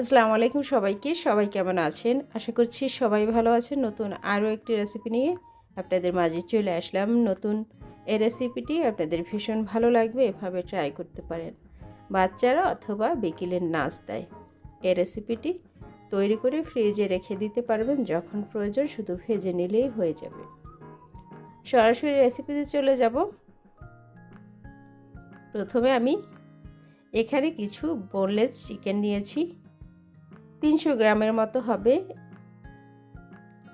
আসসালামু আলাইকুম সবাইকে। সবাই কেমন আছেন? আশা করছি সবাই ভালো আছেন। নতুন আরও একটি রেসিপি নিয়ে আপনাদের মাঝে চলে আসলাম নতুন এই রেসিপিটি আপনাদের ভীষণ ভালো লাগবে, এভাবে ট্রাই করতে পারেন। বাচ্চারা অথবা বিকেলের নাস্তায় এই রেসিপিটি তৈরি করে ফ্রিজে রেখে দিতে পারবেন, যখন প্রয়োজন শুধু ভেজে নিলেই হয়ে যাবে। সরাসরি রেসিপিতে চলে যাব। প্রথমে আমি এখানে কিছু বোনলেস চিকেন নিয়েছি। তিনশো গ্রামের মতো হবে।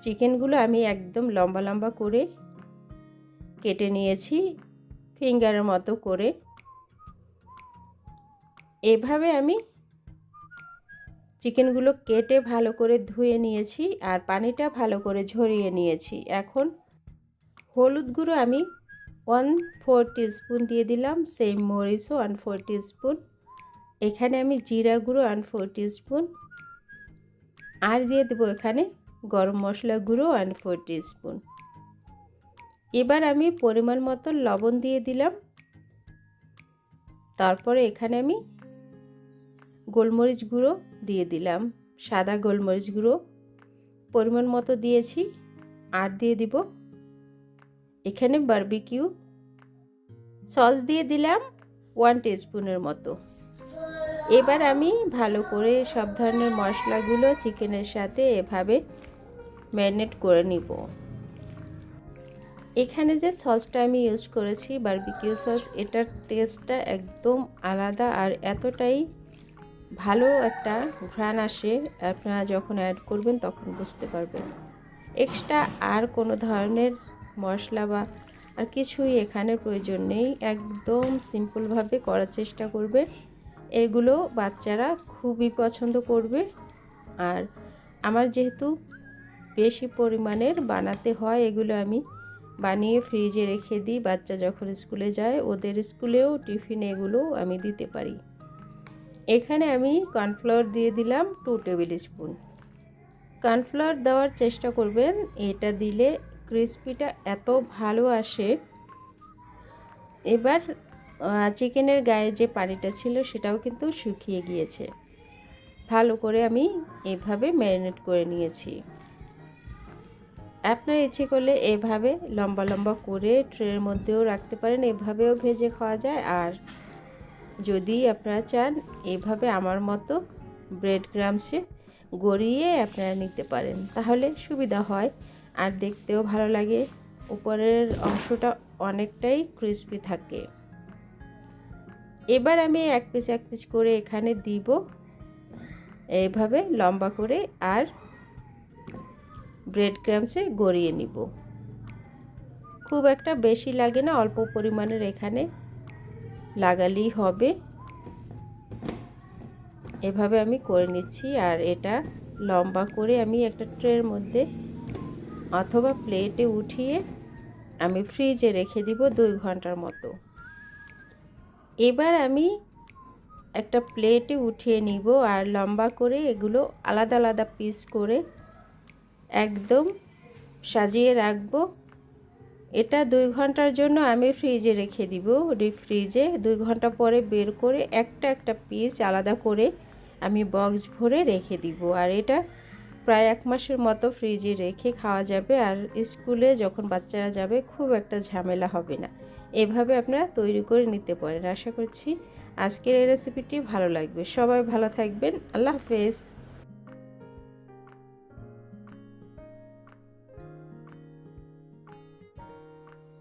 চিকেনগুলো আমি একদম লম্বা লম্বা করে কেটে নিয়েছি, ফিঙ্গারের মতো করে। এভাবে আমি চিকেনগুলো কেটে ভালো করে ধুয়ে নিয়েছি আর পানিটা ভালো করে ঝরিয়ে নিয়েছি। এখন হলুদ গুঁড়ো আমি ওয়ান ফোর স্পুন দিয়ে দিলাম, সেম মরিচও ওয়ান ফোর স্পুন এখানে আমি জিরা গুঁড়ো ওয়ান ফোর স্পুন আর দিয়ে দেবো এখানে গরম মশলা গুঁড়ো ওয়ান ফোর স্পুন এবার আমি পরিমাণ মতো লবণ দিয়ে দিলাম। তারপরে এখানে আমি গোলমরিচ গুঁড়ো দিয়ে দিলাম। সাদা গোলমরিচ গুঁড়ো পরিমাণ মতো দিয়েছি। আর দিয়ে দিব এখানে বারবিকিউ সস দিয়ে দিলাম ওয়ান টিস্পুনের মতো। এবার আমি ভালো করে সব ধরনের মশলাগুলো চিকেনের সাথে এভাবে ম্যারিনেট করে নিব। এখানে যে সসটা আমি ইউজ করেছি, বারবিকিউ সস, এটার টেস্টটা একদম আলাদা আর এতটাই ভালো একটা ঘ্রাণ আসে, আপনারা যখন অ্যাড করবেন তখন বুঝতে পারবেন। এক্সট্রা আর কোনো ধরনের মশলা বা আর কিছুই এখানে প্রয়োজন নেই, একদম সিম্পলভাবে করার চেষ্টা করবে এগুলো বাচ্চারা খুবই পছন্দ করবে। আর আমার যেহেতু বেশি পরিমাণের বানাতে হয়, এগুলো আমি বানিয়ে ফ্রিজে রেখে দিই। বাচ্চা যখন স্কুলে যায়, ওদের স্কুলেও টিফিন এগুলো আমি দিতে পারি। এখানে আমি কর্নফ্লাওয়ার দিয়ে দিলাম টু টেবিল স্পুন। কর্নফ্লাওয়ার দেওয়ার চেষ্টা করবেন। এটা দিলে ক্রিসপিটা এত ভালো আসে। এবার চিকেনের গায়ে যে পানিটা ছিল সেটাও কিন্তু শুকিয়ে গিয়েছে। ভালো করে আমি এভাবে ম্যারিনেট করে নিয়েছি। আপনার ইচ্ছে করলে এভাবে লম্বা লম্বা করে ট্রের মধ্যেও রাখতে পারেন, এভাবেও ভেজে খাওয়া যায়। আর যদি আপনারা চান, এভাবে আমার মতো ব্রেড গ্রামসে গড়িয়ে আপনারা নিতে পারেন, তাহলে সুবিধা হয়। আর দেখতেও ভালো লাগে, উপরের অংশটা অনেকটাই ক্রিসপি থাকে। এবার আমি এক পিস এক পিস করে এখানে দিব। এইভাবে লম্বা করে আর ব্রেড ক্রামসে গড়িয়ে নিব। খুব একটা বেশি লাগে না, অল্প পরিমাণের এখানে লাগালেই হবে। এভাবে আমি করে নিচ্ছি আর এটা লম্বা করে আমি একটা ট্রের মধ্যে অথবা প্লেটে উঠিয়ে আমি ফ্রিজে রেখে দিব দুই ঘণ্টার মতো। এবার আমি একটা প্লেটে উঠিয়ে নিব আর লম্বা করে এগুলো আলাদা আলাদা পিস করে একদম সাজিয়ে রাখব। এটা দুই ঘণ্টার জন্য আমি ফ্রিজে রেখে দিব। ডিপ ফ্রিজে দুই ঘণ্টা পরে বের করে একটা একটা পিস আলাদা করে আমি বক্স ভরে রেখে দিব। আর এটা প্রায় এক মাসের মতো ফ্রিজে রেখে খাওয়া যাবে আর স্কুলে যখন বাচ্চারা যাবে, খুব একটা ঝামেলা হবে না। এভাবে আপনারা তৈরি করে নিতে পারেন। আশা করছি আজকের এই রেসিপিটি ভালো লাগবে। সবাই ভালো থাকবেন। আল্লাহ হাফেজ।